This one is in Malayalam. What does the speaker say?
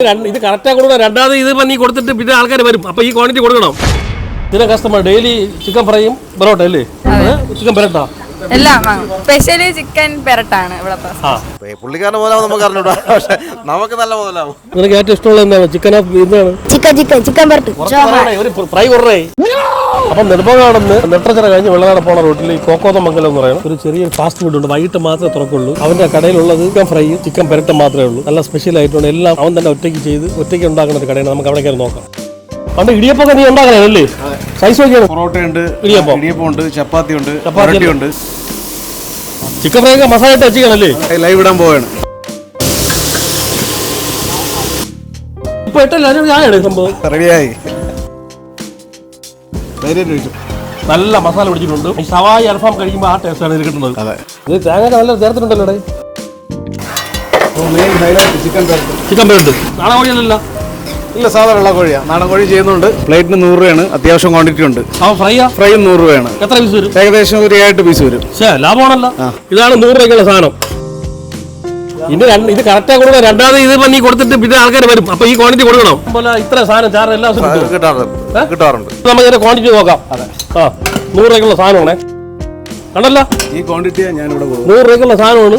ഇത് കറക്റ്റാ കൊടുക്കണം. രണ്ടാമത് ഇത് നീ കൊടുത്തിട്ട് പിന്നെ ആൾക്കാർ വരും. അപ്പൊ ഈ ക്വാണ്ടിറ്റി കൊടുക്കണം. ഇതിനെ കസ്റ്റമർ ഡെയിലി ചിക്കൻ ഫ്രൈയും പൊറോട്ട അല്ലേ? ചിക്കൻ പെരട്ടാ എല്ലാം സ്പെഷ്യലി ചിക്കൻ പെരട്ടാണ് ഇവിടെ ഏ, പുള്ളിക്കാരന്റെ നമുക്ക് അറിഞ്ഞൂടാ. പക്ഷെ നമുക്ക് നല്ല മുതലാവും നിനക്ക് ഏറ്റവും ഇഷ്ടമുള്ള എന്താണ്? ചിക്കൻ എന്താണ് ചിക്കൻ ചിക്കൻ ചിക്കൻ പെരട്ട്. ഒരു ഫ്രൈ കുറേ അപ്പം നെടുമ്പകാടെന്ന് നെട്ടച്ചിറ കഴിഞ്ഞ് വെള്ളനാട് പോണ റോട്ടിൽ ഈ കോക്കോതമംഗലം എന്ന് പറയുന്നത് ഒരു ചെറിയൊരു ഫാസ്റ്റ് ഫുഡ് ഉണ്ട്. വൈകിട്ട് മാത്രമേ തുറക്കുള്ളൂ. അവന്റെ കടയിലുള്ളത് ചിക്കൻ ഫ്രൈയും ചിക്കൻ പെരട്ടും മാത്രമേ ഉള്ളൂ. നല്ല സ്പെഷ്യൽ ആയിട്ടുണ്ട്. എല്ലാം അവൻ തന്നെ ഒറ്റയ്ക്ക് ചെയ്ത് ഒറ്റയ്ക്ക് ഉണ്ടാക്കുന്ന ഒരു കടയാണ്. നമുക്ക് അവിടെ കയറി നോക്കാം. പണ്ട് ഇടിയപ്പൊക്കെ നീ ഉണ്ടാക്കണല്ലേ സൈസ് നോക്കിയാണ് പൊറോട്ടയുണ്ട് ഇടിയപ്പം. ഇടിയപ്പമുണ്ട് ചപ്പാത്തി ഉണ്ട് ചപ്പാത്തി ഉണ്ട്. ഉണ്ട്. ചിക്കൻ ഫ്രൈ ഒക്കെ മസാല ഇട്ട് വെച്ചിരിക്കണല്ലേ ലൈവ് ഇടാൻ പോവാണ്. ഇപ്പൊ ഇട്ടല്ല ഞാനാണ് സംഭവം. റെഡിയായി. നല്ല മസാല പിടിച്ചിട്ടുണ്ട്. ഈ സവായി അൽഫാം കഴിക്കുമ്പോൾ ആ ടേസ്റ്റ് ആണ് കിട്ടുന്നത്. അതെ. ഇത് തേങ്ങ നല്ല ചേർത്തിട്ടുണ്ടല്ലോ ചിക്കൻ ചിക്കൻ പേരുണ്ട് നാളെ കോഴിയല്ലല്ലോ ഇല്ല സാധാരണ കോഴിയാ. നാടൻ കോഴി ചെയ്യുന്നുണ്ട്. പ്ലേറ്റിന് നൂറ് രൂപയാണ്. അത്യാവശ്യം ക്വാണ്ടിറ്റി ഉണ്ട്. അവൻ ഫ്രൈയാ ഫ്രൈയും നൂറ് രൂപയാണ്. എത്ര പീസ് വരും? ഏകദേശം ഒരു ഏഴ് പീസ് വരും. ലാഭമാണല്ലോ. ഇതാണ് നൂറ് രൂപയ്ക്കുള്ള സാധനം. ഇത് രണ്ട് ഇത് കറക്റ്റാ കൊടുക്കുക രണ്ടാമത് ഇത് പണി കൊടുത്തിട്ട് പിന്നെ ആൾക്കാർ വരും. അപ്പൊ ഈ ക്വാണ്ടിറ്റി കൊടുക്കണം. പോലെ ഇത്ര സാധനം ചാറ് എല്ലാ ദിവസവും കിട്ടും കിട്ടാറുണ്ട്. കിട്ടാറുണ്ട്. നമുക്ക് ഇതിന്റെ ക്വാണ്ടിറ്റി നോക്കാം. ആ നൂറ് രൂപയ്ക്കുള്ള സാധനമാണേ. കണ്ടല്ലോ? ഈ ക്വാണ്ടിറ്റിയാണ് ഞാനിവിടെ കൊടുക്കും. നൂറ് രൂപയ്ക്കുള്ള സാധനമാണ്.